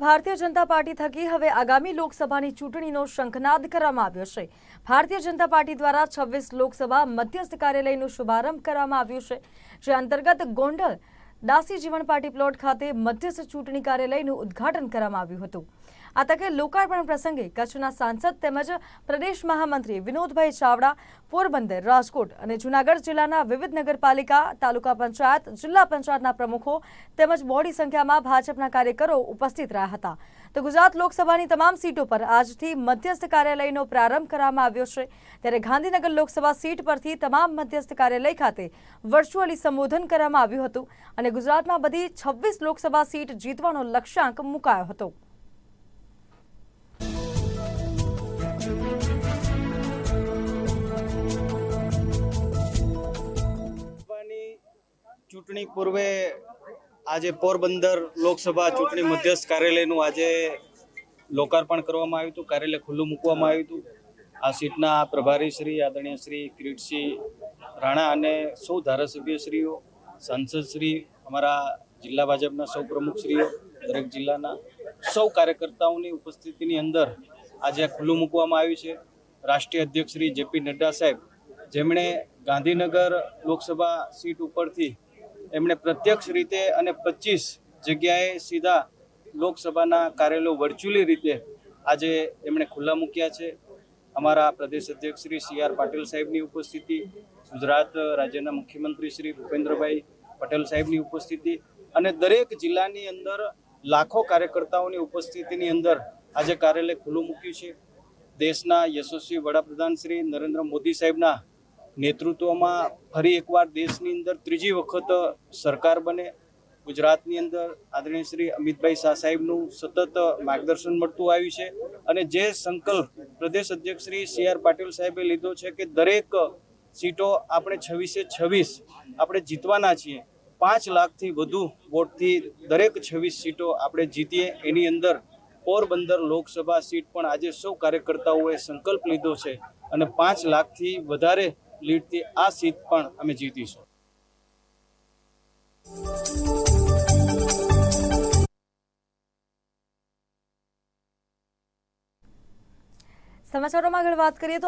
Bharatiya Janata party થકી હવે આગામી લોકસભાની ચૂંટણીનો શંખનાદ કરવામાં આવ્યો છે. ભારતીય જનતા પાર્ટી દ્વારા છવ્વીસ લોકસભા મધ્યસ્થ કાર્યાલયનો શુભારંભ કરવામાં આવ્યો છે, જે અંતર્ગત ગોંડલ દાસી જીવન પાર્ટી પ્લોટ ખાતે મધ્યસ્થ ચૂંટણી કાર્યાલયનું ઉદ્ઘાટન કરવામાં આવ્યું હતું. આ તકે લોકાર્પણ પ્રસંગે કચ્છના સાંસદ તેમજ પ્રદેશ મહામંત્રી વિનોદભાઈ ચાવડા, પોરબંદર, રાજકોટ અને જૂનાગઢ જિલ્લાના વિવિધ નગરપાલિકા, તાલુકા પંચાયત, જિલ્લા પંચાયતના પ્રમુખો તેમજ બોડી સંખ્યામાં ભાજપના કાર્યકરો ઉપસ્થિત રહ્યા હતા. તો ગુજરાત લોકસભાની તમામ સીટો પર આજથી મધ્યસ્થ કાર્યાલયનો પ્રારંભ કરવામાં આવ્યો છે. ત્યારે ગાંધીનગર લોકસભા સીટ પરથી તમામ મધ્યસ્થ કાર્યાલય ખાતે વર્ચ્યુઅલી સંબોધન કરવામાં આવ્યું હતું અને ગુજરાતમાં બધી છવ્વીસ લોકસભા સીટ જીતવાનો લક્ષ્યાંક મુકાયો હતો. ચૂંટણી પૂર્વે આજે પોરબંદર લોકસભા ચૂંટણી મધ્યસ્થ કાર્યાલયનું આજે લોકાર્પણ કરવામાં આવ્યું હતું, કાર્યાલય ખુલ્લું મૂકવામાં આવ્યું હતું. આ સીટના પ્રભારી શ્રી, આદરણીય શ્રી કિરીટસિંહ રાણા અને સૌ ધારાસભ્યશ્રીઓ સાંસદશ્રી અમારા જિલ્લા ભાજપના સૌ પ્રમુખશ્રીઓ દરેક જિલ્લાના સૌ કાર્યકર્તાઓની ઉપસ્થિતિની અંદર આજે આ ખુલ્લું મૂકવામાં આવ્યું છે. રાષ્ટ્રીય અધ્યક્ષ શ્રી જેપી નડ્ડા સાહેબ, જેમણે ગાંધીનગર લોકસભા સીટ ઉપરથી એમણે પ્રત્યક્ષ રીતે અને પચીસ જગ્યાએ સીધા લોકસભાના કાર્યાલયો વર્ચ્યુઅલી રીતે આજે એમણે ખુલ્લા મૂક્યા છે. અમારા પ્રદેશ અધ્યક્ષ શ્રી સી આર પાટીલ સાહેબની ઉપસ્થિતિ, ગુજરાત રાજ્યના મુખ્યમંત્રી શ્રી ભૂપેન્દ્રભાઈ પટેલ સાહેબની ઉપસ્થિતિ અને દરેક જિલ્લાની અંદર લાખો કાર્યકર્તાઓની ઉપસ્થિતિની અંદર આજે કાર્યાલય ખુલ્લું મૂક્યું છે. દેશના યશસ્વી વડાપ્રધાન શ્રી નરેન્દ્ર મોદી સાહેબના નેતૃત્વમાં ફરી એકવાર દેશની અંદર ત્રીજી વખત સરકાર બને. ગુજરાતની અંદર આદરણીય શ્રી અમિતભાઈ શાહ સાહેબનું સતત માર્ગદર્શન મળતું આવ્યું છે અને જે સંકલ્પ પ્રદેશ અધ્યક્ષ શ્રી સી આર પાટીલ સાહેબે લીધો છે કે દરેક સીટો આપણે છવ્વીસે છવ્વીસ આપણે જીતવાના છીએ. પાંચ લાખથી વધુ વોટથી દરેક છવ્વીસ સીટો આપણે જીતીએ. એની અંદર પોરબંદર લોકસભા સીટ પણ આજે સૌ કાર્યકર્તાઓએ સંકલ્પ લીધો છે અને પાંચ લાખથી વધારે લીડથી આ સીટ પણ અમે જીતીશું. સમાચારોમાં આગળ વાત કરીએ તો